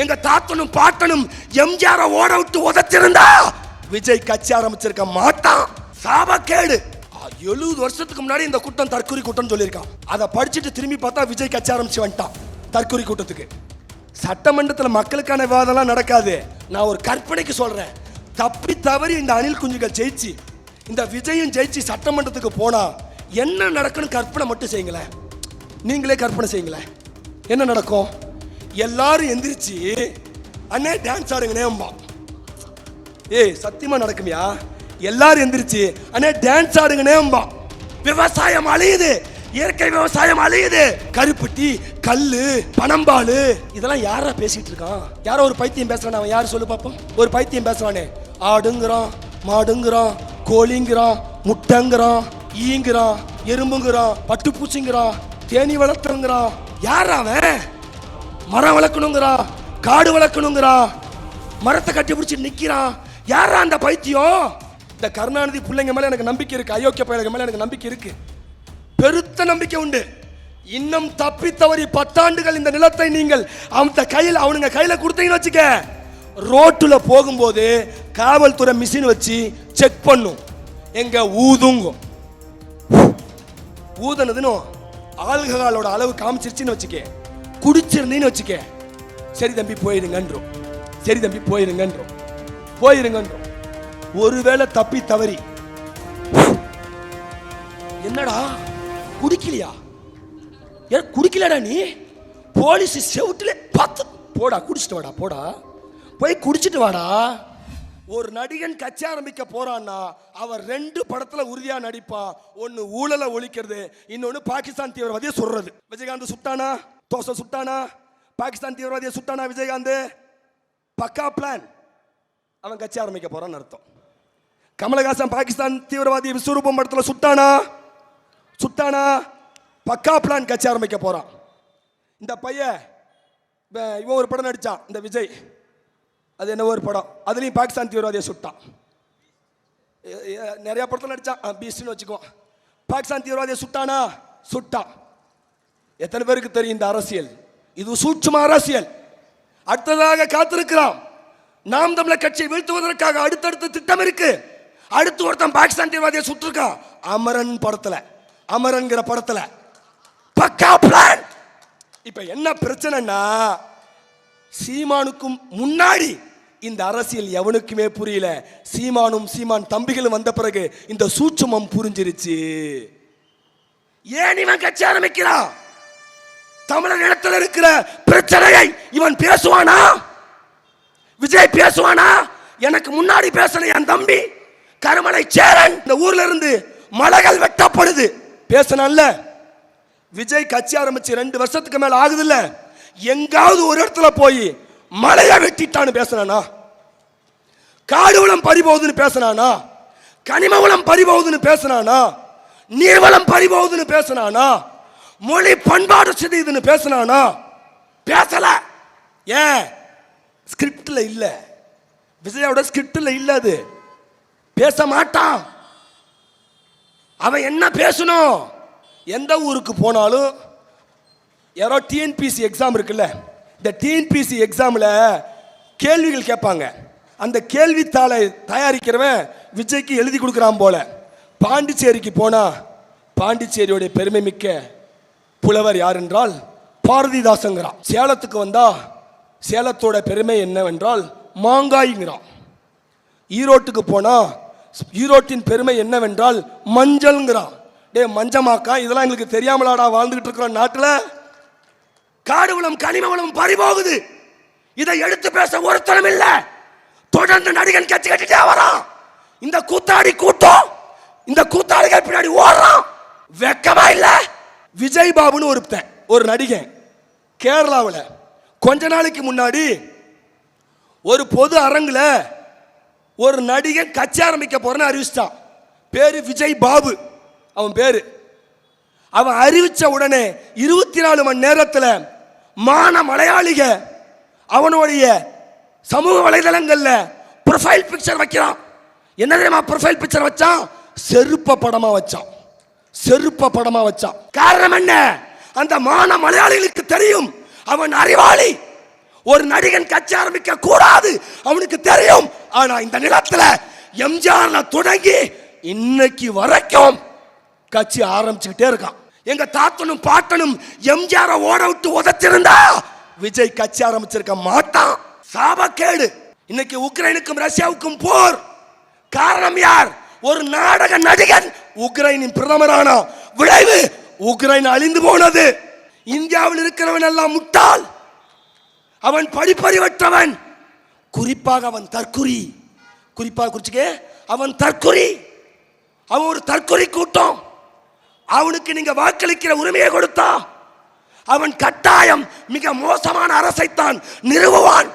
எங்க தாத்தனும் பாட்டனும் எம்ஜிஆர ஓட விட்டு உதைச்சிருந்தா விஜய் கட்சி ஆரம்பிச்சிருக்க மாட்டான். சாபக்கேடு எழுபது வருஷத்துக்கு முன்னாடி இந்த கூட்டம் தற்கொலை கூட்டம் சொல்லியிருக்கான். அதை படிச்சுட்டு திரும்பி பார்த்தா விஜய் கட்சி ஆரம்பிச்சு வந்துட்டான். தற்கொலை கூட்டத்துக்கு. சட்டமன்றத்தில் மக்களுக்கான விவாதம்லாம் நடக்காது. நான் ஒரு கற்பனைக்கு சொல்றேன். தப்பி தவறி இந்த அணில் குஞ்சுகள் ஜெயிச்சு இந்த விஜயும் ஜெயிச்சு சட்டமன்றத்துக்கு போனா என்ன நடக்குன்னு கற்பனை மட்டும் செய்யுங்களேன். நீங்களே கற்பனை செய்யுங்களேன். என்ன நடக்கும்? எல்லாரும் எந்திரிச்சு அண்ணே டான்ஸ் ஆடுங்கண்ணேம்பா ஏய் சத்தியமா நடக்குமியா? எல்லாரும் எந்திரிச்சு அண்ணே டான்ஸ் ஆடுங்கண்ணேம்பா விவசாயம் அழியுது. இயற்கை விவசாயம் அழியுது. கருப்பட்டி கல்லு பனம்பாலு. இதெல்லாம் யாரா பேசிட்டு இருக்கான்? யாரோ ஒரு பைத்தியம் பேசுறான் அவன் யார் சொல்லு பாப்போம். ஒரு பைத்தியம் பேசுறானே. ஆடுங்கிறான் மாடுங்கிறான் கோழிங்கிறான் முட்டைங்கிறான் ஈங்கிறான் எறும்புங்கிறான் பட்டுப்பூச்சிங்கிறான் தேனி வளர்த்துங்கிறான் யார் அவன்? மரம் வளர்க்கணுங்கிறான் காடு வளர்க்கணுங்கிறான் மரத்தை கட்டி பிடிச்சி நிற்கிறான் யாரா அந்த பைத்தியம்? இந்த கருணாநிதி பிள்ளைங்க மேலே எனக்கு நம்பிக்கை இருக்கு அயோக்கிய பையனுங்க மேலே எனக்கு நம்பிக்கை இருக்கு. பெருத்த நம்பிக்கை உண்டு. இன்னும் தப்பி தவறி பத்தாண்டுகள் இந்த நிலத்தை நீங்கள் அந்த கையில் அவனுங்க கையில் கொடுத்தீங்கன்னு வச்சுக்க ரோட்டில் போகும்போது காவல்துறை மிஷின் வச்சு செக் பண்ணும். எங்க ஊதுங்கும். ஊதுனதுன்னு ஆல்கஹாலோட அளவு காமிச்சிருச்சுன்னு வச்சுக்க. குடிச்சிருந்தீன்னு வச்சுக்க. சரி தம்பி போயிருங்கன்றோம். சரி தம்பி போயிருங்கன்றோம். போயிருங்கன்றோம். ஒருவேளை தப்பி தவறி. என்னடா? குடிக்கலையா? ஏன் குடிக்கலடா நீ? போலீஸ் செவுட்டில் பார்த்து. போடா குடிச்சிட்டு வாடா போடா. போய் குடிச்சிட்டு வாடா. ஒரு நடிகன் கட்சி ஆரம்பிக்க போறான்னா அவர் ரெண்டு படத்துல உறுதியா நடிப்பான். ஒன்னு ஊழலை ஒழிக்கிறது இன்னொன்னு பாகிஸ்தான் தீவிரவாதியை சொல்றது விஜயகாந்த் சுட்டானா? தோசை சுட்டானா? பாகிஸ்தான் தீவிரவாதியை சுட்டானா விஜயகாந்த்? பக்கா பிளான் அவன் கட்சி ஆரம்பிக்க போறான்னு அர்த்தம். கமலஹாசன் பாகிஸ்தான் தீவிரவாதி விஸ்வரூபம் படத்தில் சுட்டானா? சுட்டானா? பக்கா பிளான் கட்சி ஆரம்பிக்க போறான். இந்த பையன் இவன் இவன் ஒரு படம் நடித்தான் இந்த விஜய். அது என்ன ஒரு படம். அதுலேயும் பாகிஸ்தான் தீவிரவாதியை சுட்டான். நிறையா படத்தில் நடிச்சான். பீஸ்ட்னு வச்சுக்கோ. பாகிஸ்தான் தீவிரவாதியை சுட்டானா? சுட்டான். எத்தனை பேருக்கு தெரியும் இந்த அரசியல்? இது சூட்சும அரசியல். அடுத்ததாக காத்திருக்கிறான் நாம் தமிழர் கட்சியை வீழ்த்துவதற்காக அடுத்தடுத்த திட்டம் இருக்கு. அடுத்து ஒருத்தன் பாகிஸ்தான் தீவிரவாதியை சுட்டிருக்கான் அமரன் படத்துல. அமரன்கிற படத்துல. பக்கா பிளான் இப்ப என்ன பிரச்சனைன்னா சீமானுக்கும் முன்னாடி இந்த அரசியல் எவனுக்குமே புரியல. சீமானும் சீமான் தம்பிகளும் வந்த பிறகு இந்த சூட்சுமம் புரிஞ்சிருச்சு. ஏன் இவன் கட்சி ஆரம்பிக்கிறான்? தமிழர் இடத்துல இருக்கிற பிரச்சனையை இவன் பேசுவானா? விஜய் பேசுவானா? எனக்கு முன்னாடி பேசின என் தம்பி கருமலை சேரன் இந்த ஊர்ல இருந்து மலைகள் வெட்டப்படுது. பேசினான்ல? விஜய் கட்சி ஆரம்பிச்சு ரெண்டு வருஷத்துக்கு மேல ஆகுதுல்ல. எங்காவது ஒரு இடத்துல போய் மலையை வெட்டிட்டான்னு பேசினானா? காடு வளம் பறிபோகுதுன்னு பேசுனானா? கனிம வளம் பறிபோகுதுன்னு பேசுனானா? நீர்வளம் பறிபோகுதுன்னு பேசுனானா? மொழி பண்பாடு சிதையுதுன்னு பேசினானா? பேசல. ஏன்? ஸ்கிரிப்டில் இல்லை. விஜயோட ஸ்கிரிப்டில் இல்லை அது. பேச மாட்டான். அவன் என்ன பேசணும்? எந்த ஊருக்கு போனாலும் யாரோ டிஎன்பிசி எக்ஸாம் இருக்குல்ல இந்த டிஎன்பிசி எக்ஸாமில் கேள்விகள் கேட்பாங்க. அந்த கேள்வித்தாளை தயாரிக்கிறவன் விஜய்க்கு எழுதி கொடுக்குறான் போல. பாண்டிச்சேரிக்கு போனா பாண்டிச்சேரியோடைய பெருமை மிக்க புலவர் யார் என்றால் பாரதிதாசங்கிறான். சேலத்துக்கு வந்தா சேலத்தோட பெருமை என்னவென்றால் மாங்காய்ங்கிறான். ஈரோட்டுக்கு போனா ஈரோட்டின் பெருமை என்னவென்றால் மஞ்சள்ங்கிறான். டே மஞ்சமாக்கா இதெல்லாம் எங்களுக்கு தெரியாமலாடா வாழ்ந்துகிட்டு இருக்கிறோம் நாட்டில். காடு வளம் கனிம வளம் பறிபோகுது. இதை எடுத்து பேச ஒருத்தரும் இல்ல. தொடர்ந்து நடிகன் கட்சி கட்டிட்டே வரான். இந்த கூத்தாடி கூட்டம் இந்த கூத்தாடிகள் பின்னாடி ஓடுறான். வெக்கமா இல்லை. விஜய் பாபுன்னு ஒருத்தன் ஒரு நடிகன். கேரளாவில். கொஞ்ச நாளைக்கு முன்னாடி ஒரு பொது அரங்கில் ஒரு நடிகன் கட்சி ஆரம்பிக்க போறேன்னு அறிவிச்சிட்டான். பேரு விஜய் பாபு அவன் பேரு. அவன் அறிவிச்ச உடனே இருபத்தி நாலு மணி நேரத்தில் மான மலையாளிக அவனுடைய சமூக வலைதளங்களில் ப்ரொஃபைல் பிக்சர் வைக்கிறான். என்ன தெரியுமா ப்ரொஃபைல் பிக்சர் வச்சான்? செருப்ப படமாக வச்சான். செருப்ப படமா வச்சான் காரணம் என்ன? அந்த மான மலையாளிகளுக்கு தெரியும். அவன் அறிவாளி. ஒரு நடிகன் கட்சி ஆரம்பிக்க கூடாது. அவனுக்கு தெரியும். ஆனா இந்த நிலத்துல எம்ஜிஆர்ல தொடங்கி இன்னைக்கு வரைக்கும் கட்சி ஆரம்பிச்சுக்கிட்டே இருக்கான். எங்க தாத்தனும் பாட்டனும் எம்ஜிஆரை ஓட விட்டு உதைச்சிருந்தா விஜய் கட்சி ஆரம்பிச்சிருக்க மாட்டான். சாபக்கேடு. இன்னைக்கு உக்ரைனுக்கும் ரஷ்யாவுக்கும் போர். காரணம் யார்? ஒரு நாடக நடிகன் உக்ரைனின் பிரதமரானா விளைவு உக்ரைன் அழிந்து போனது. இந்தியாவில் இருக்கிறவன் எல்லாம் முட்டாள். அவன் படிப்பறிவற்றவன். குறிப்பாக அவன் தற்குறி. குறிப்பாக குறிச்சுக்க அவன் தற்குறி. அவன் ஒரு தற்குறி கூட்டம். அவனுக்கு நீங்க வாக்களிக்கிற உரிமையை கொடுத்தா அவன் கட்டாயம் மிக மோசமான அரசைத்தான் நிறுவுவான்.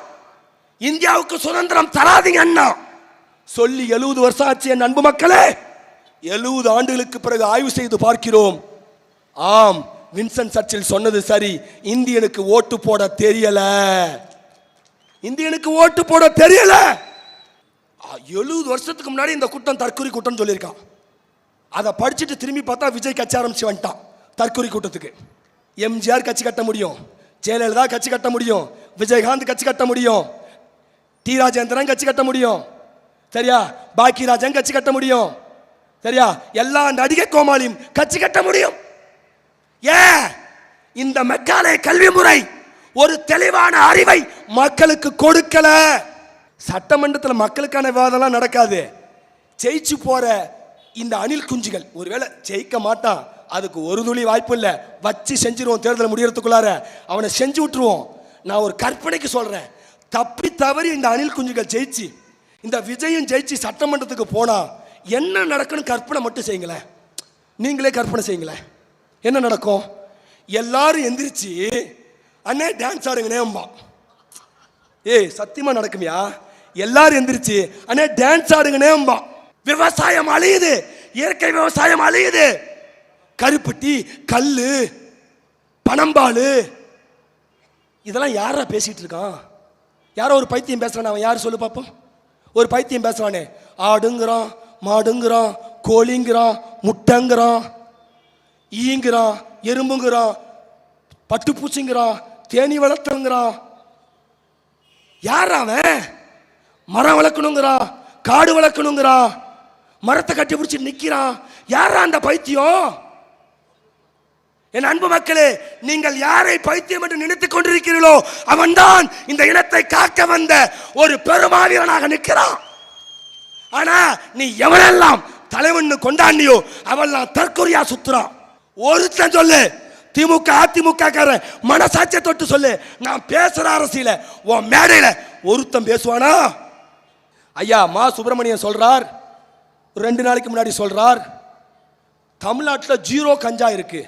இந்தியாவுக்கு சுதந்திரம் தராதீங்க அண்ணா. சொல்லி எழுபது வருஷம் ஆச்சு என் அன்பு மக்களே. எழுபது ஆண்டுகளுக்கு பிறகு ஆய்வு செய்து பார்க்கிறோம். ஆம் வின்சென்ட் சர்ச்சில் சொன்னது சரி. இந்தியனுக்கு ஓட்டு போட தெரியல. இந்தியனுக்கு ஓட்டு போட தெரியல. எழுபது வருஷத்துக்கு முன்னாடி இந்த கூட்டம் தற்கொலை கூட்டம் சொல்லியிருக்கான். அதை படிச்சுட்டு திரும்பி பார்த்தா விஜய் கட்சி ஆரம்பிச்சு வந்துட்டான். தற்கொலை கூட்டத்துக்கு. எம்ஜிஆர் கட்சி கட்ட முடியும். ஜெயலலிதா கட்சி கட்ட முடியும். விஜயகாந்த் கட்சி கட்ட முடியும். டி ராஜேந்திரன் கட்சி கட்ட முடியும். சரியா? பாக்கியராஜன் கட்சி கட்ட முடியும். சரியா? எல்லா நடிகை கோமாளியும் கட்சி கட்ட முடியும். ஏ இந்த மெக்காலே கல்வி முறை ஒரு தெளிவான அறிவை மக்களுக்கு கொடுக்கல. சட்டமன்றத்தில் மக்களுக்கான விவாதம்லாம் நடக்காது. ஜெயிச்சு போற இந்த அணில் குஞ்சுகள் ஒருவேளை ஜெயிக்க மாட்டான் அதுக்கு ஒரு துளி வாய்ப்பு இல்லை. வச்சு செஞ்சிருவோம் தேர்தல் முடியறதுக்குள்ளார. அவனை செஞ்சு விட்டுருவோம். நான் ஒரு கற்பனைக்கு சொல்றேன். தப்பி தவறி இந்த அணில் குஞ்சுகள் ஜெயிச்சு இந்த விஜயம் ஜெயிச்சு சட்டமன்றத்துக்கு போனான் என்ன நடக்குன்னு கற்பனை மட்டும் செய்யுங்களேன். நீங்களே கற்பனை செய்யுங்களேன். என்ன நடக்கும்? எல்லாரும் எந்திரிச்சு அண்ணே டான்ஸ் ஆடுங்கண்ணேம்பா ஏய் சத்தியமா நடக்குமியா? எல்லாரும் எந்திரிச்சு அண்ணே டான்ஸ் ஆடுங்கண்ணேம்பா விவசாயம் அழியுது. இயற்கை விவசாயம் அழியுது. கருப்பட்டி கல் பனம்பாலு. இதெல்லாம் யாரா பேசிட்டு இருக்கான்? யாரோ ஒரு பைத்தியம் பேசுறானே. அவன் யார்? சொல்லு பார்ப்போம் ஒரு பைத்தியம் பேசுறானே. ஆடுங்கிறான். மாடுங்கிறான் கோழிங்கிறான் முட்டைங்கிறான் ஈங்கிறான் எறும்புங்கிறான் பட்டுப்பூச்சிங்கிறான் தேனி வளர்த்துங்கிறான் யார் அவன்? மரம் வளர்க்கணுங்கிறான் காடு வளர்க்கணுங்கிறான் மரத்தை கட்டி பிடிச்சி நிற்கிறான் யாரா அந்த பைத்தியம்? என் அன்பு மக்களே நீங்கள் யாரை பைத்தியம் என்று நினைத்துக் கொண்டிருக்கிறீர்களோ அவன்தான் இந்த இனத்தை காக்க வந்த ஒரு பெருமாவீரனாக நிற்கிறான். ஆனா நீ எவனெல்லாம் தலைவன் கொண்டாண்டியோ அவெல்லாம் தற்கொலையா சுத்துறான் ஒருத்தன் சொல்லு திமுக அதிமுக மனசாட்சியை தொட்டு சொல்லு. நான் பேசுற அரசியல உன் மேடையில ஒருத்தன் பேசுவானா? ஐயா மா சுப்பிரமணியன் சொல்றார் ரெண்டு நாளைக்கு முன்னாடி சொல்றார் தமிழ்நாட்டில் ஜீரோ கஞ்சா இருக்கு.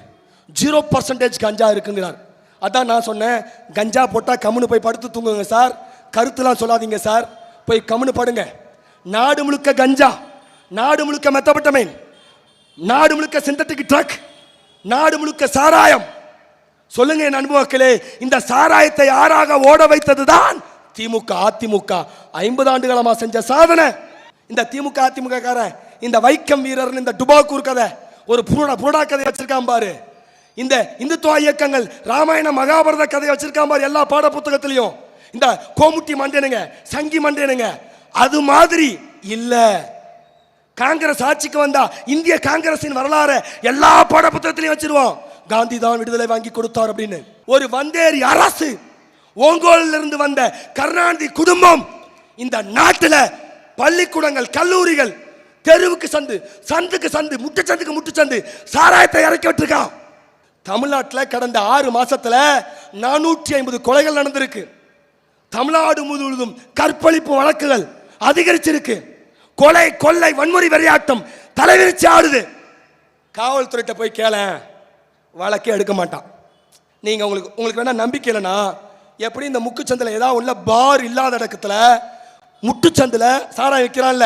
ஜீரோ பர்சன்டேஜ் கஞ்சா இருக்குங்கிறார். அதான் நான் சொன்னேன் கஞ்சா போட்டால் கம்முன்னு போய் படுத்து தூங்குங்க சார். கருத்துலாம் சொல்லாதீங்க சார். போய் கம்முன்னு படுங்க. நாடு முழுக்க கஞ்சா நாடு முழுக்க மெத்தப்பட்டமேன் நாடு முழுக்க சிந்தட்டிக் ட்ரக் நாடு முழுக்க சாராயம். சொல்லுங்க என் அன்பு மக்களே இந்த சாராயத்தை யாராக ஓட வைத்ததுதான் திமுக அதிமுக. ஐம்பது ஆண்டுகளமா செஞ்ச சாதனை. இந்த திமுக அதிமுக கார இந்த வைக்கம் வீரர் இந்த டுபாக்கூர் கதை ஒரு புருடா புருடா கதை வச்சிருக்கான் பாரு. இந்த இந்துத்துவ இயக்கங்கள் ராமாயண மகாபாரத கதையை வச்சிருக்கான் பாரு எல்லா பாட புத்தகத்திலையும் இந்த கோமுட்டி மண்டேனுங்க சங்கி மண்டேனுங்க அது மாதிரி இல்ல. காங்கிரஸ் ஆட்சிக்கு வந்தா இந்திய காங்கிரஸின் வரலாறு எல்லா பாடப்புத்தகத்திலையும் வச்சிருவோம். காந்தி தான் விடுதலை வாங்கி கொடுத்தார் அப்படின்னு. ஒரு வந்தேரி அரசு ஓங்கோலில் இருந்து வந்த கருணாநிதி குடும்பம் இந்த நாட்டில் பள்ளிக்கூடங்கள் கல்லூரிகள் தெருவுக்கு சந்து சந்துக்கு சந்து முட்டைச்சந்துக்கு முட்டு சந்து சாராயத்தை இறக்கி விட்டுருக்கான் தமிழ்நாட்டில் கடந்த ஆறு மாசத்துல நானூற்றி ஐம்பது கொலைகள் நடந்திருக்கு. தமிழ்நாடு முழுவதும் கற்பழிப்பு வழக்குகள். அதிகரிச்சிருக்கு. கொலை கொள்ளை வன்முறை வெறியாட்டம் தலைவிரிச்சு ஆடுது. காவல்துறையிட்ட போய் கேள வழக்கே எடுக்க மாட்டான். நீங்கள் உங்களுக்கு உங்களுக்கு வேணா நம்பிக்கை இல்லைன்னா எப்படி இந்த முக்குச்சந்தில் ஏதாவது உள்ள பார் இல்லாத இடத்துல முட்டுச்சந்தில் சாராயம் வைக்கிறான்ல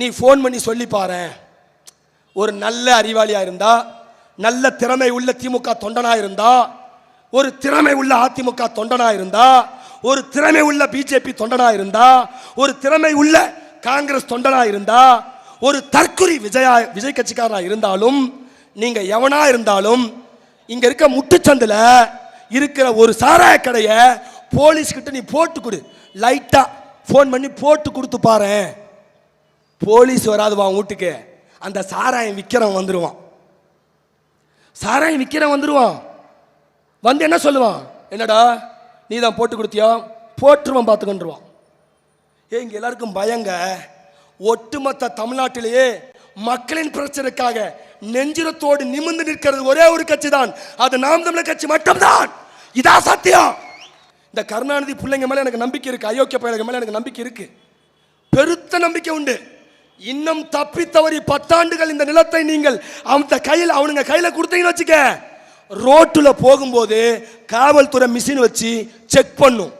நீ ஃபோன் பண்ணி சொல்லி பாரு ஒரு நல்ல அறிவாளியாக இருந்தால் நல்ல திறமை உள்ள திமுக தொண்டனாக இருந்தால் ஒரு திறமை உள்ள அதிமுக தொண்டனாக இருந்தால் ஒரு திறமை உள்ள பிஜேபி தொண்டனா இருந்தா ஒரு திறமை உள்ள காங்கிரஸ் தொண்டனா இருந்தா ஒரு தற்குறி விஜயா விஜய் கட்சிக்காரனா இருந்தாலும் நீங்க எவனா இருந்தாலும் இங்க இருக்க முட்டுச்சந்தில் இருக்கிற ஒரு சாராய கடையை போலீஸ் கிட்ட நீ போட்டு கொடு. லைட்டா ஃபோன் பண்ணி போட்டு கொடுத்து பாரு. போலீஸ் வராது வா வீட்டுக்கு? அந்த சாராயம் விற்கிறவன் வந்துடுவான் சாராயம் விற்கிறவன் வந்துடுவான் வந்து என்ன சொல்லுவான்? என்னடா? நீ தான் போட்டு கொடுத்தியா? போட்டுருவான் பார்த்துக்கொண்டுருவான். ஏ இங்கே எல்லாருக்கும் பயங்க. ஒட்டுமொத்த தமிழ்நாட்டிலேயே மக்களின் பிரச்சனைக்காக நெஞ்சிரத்தோடு நிமிர்ந்து நிற்கிறது ஒரே ஒரு கட்சி தான் அது நாம் தமிழர் கட்சி மட்டும்தான். இதான் சத்தியம். இந்த கருணாநிதி பிள்ளைங்க மேலே எனக்கு நம்பிக்கை இருக்கு. அயோக்கிய பிள்ளைங்க மேலே எனக்கு நம்பிக்கை இருக்கு. பெருத்த நம்பிக்கை உண்டு. இன்னும் தப்பி தவறி பத்தாண்டுகள் இந்த நிலத்தை நீங்கள் அவன் கையில் அவனுங்க கையில் கொடுத்தீங்கன்னு வச்சுக்க. ரோட்டில் போகும்போது காவல்துறை மிஷின் வச்சு செக் பண்ணும்.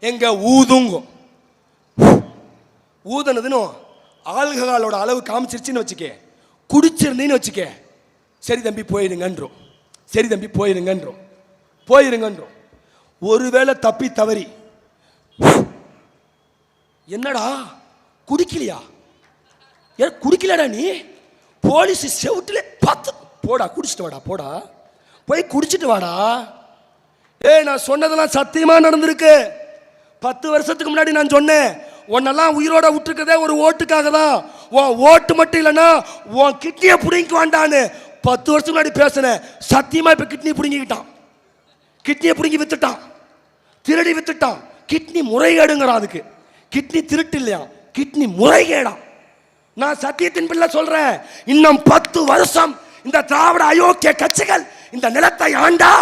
எங்கே ஊதுங்கும். ஊதுனதுன்னு ஆல்கஹாலோட அளவு காமிச்சிருச்சுன்னு வச்சுக்க. குடிச்சிருந்தீன்னு வச்சுக்க. சரி தம்பி போயிருங்கன்றோம். சரி தம்பி போயிருங்கன்றோம். போயிருங்கன்றோம். ஒருவேளை தப்பி தவறி. என்னடா? குடிக்கலையா? ஏன் குடிக்கலடா நீ? போலீஸ் செவுட்டில் பார்த்து போடா குடிச்சிட்டு வாடா போடா. போய் குடிச்சிட்டு வாடா. ஏய் நான் சொன்னதெல்லாம் சத்தியமா நடந்திருக்கு. பத்து வருஷத்துக்கு முன்னாடி நான் சொன்னேன். உன்னெல்லாம் உயிரோட விட்டுருக்கதே ஒரு ஓட்டுக்காக தான். உன் ஓட்டு மட்டும் இல்லைன்னா உன் கிட்னியை பிடிங்க வேண்டான்னு பத்து வருஷத்துக்கு முன்னாடி பேசினேன். சத்தியமா இப்ப கிட்னி பிடுங்கிக்கிட்டான். கிட்னியை பிடுங்கி வித்துட்டான். திருடி வித்துட்டான். கிட்னி முறைகேடுங்கிறான் அதுக்கு. கிட்னி திருட்டு இல்லையா? கிட்னி முறைகேடான் நான் சத்தியத்தின் பிள்ளை சொல்றேன். இன்னும் பத்து வருஷம் இந்த திராவிட அயோக்கிய கட்சிகள் இந்த நிலத்தை ஆண்டா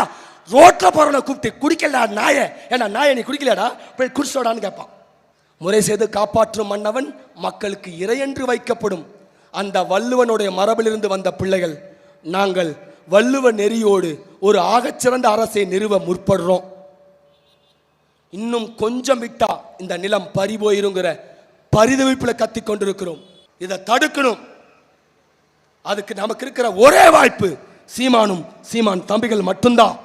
ரோட்டில் போறவனை கூப்பிட்டு குடிக்கலடா நாய. ஏன்னா நாய நீ குடிக்கலடா? போய் குடிச்சோடான்னு கேட்பான். முறை செய்து காப்பாற்றும் மன்னவன் மக்களுக்கு இறையென்று வைக்கப்படும். அந்த வள்ளுவனுடைய மரபிலிருந்து வந்த பிள்ளைகள் நாங்கள் வள்ளுவ நெறியோடு ஒரு ஆகச்சிறந்த அரசை நிறுவ முற்படுறோம். இன்னும் கொஞ்சம் விட்டா இந்த நிலம் பறி போயிருங்கிற பரிதவிப்பில் கத்தி கொண்டிருக்கிறோம். இதை தடுக்கணும். அதுக்கு நமக்கு இருக்கிற ஒரே வாய்ப்பு சீமானும் சீமான் தம்பிகள் மட்டும்தான்.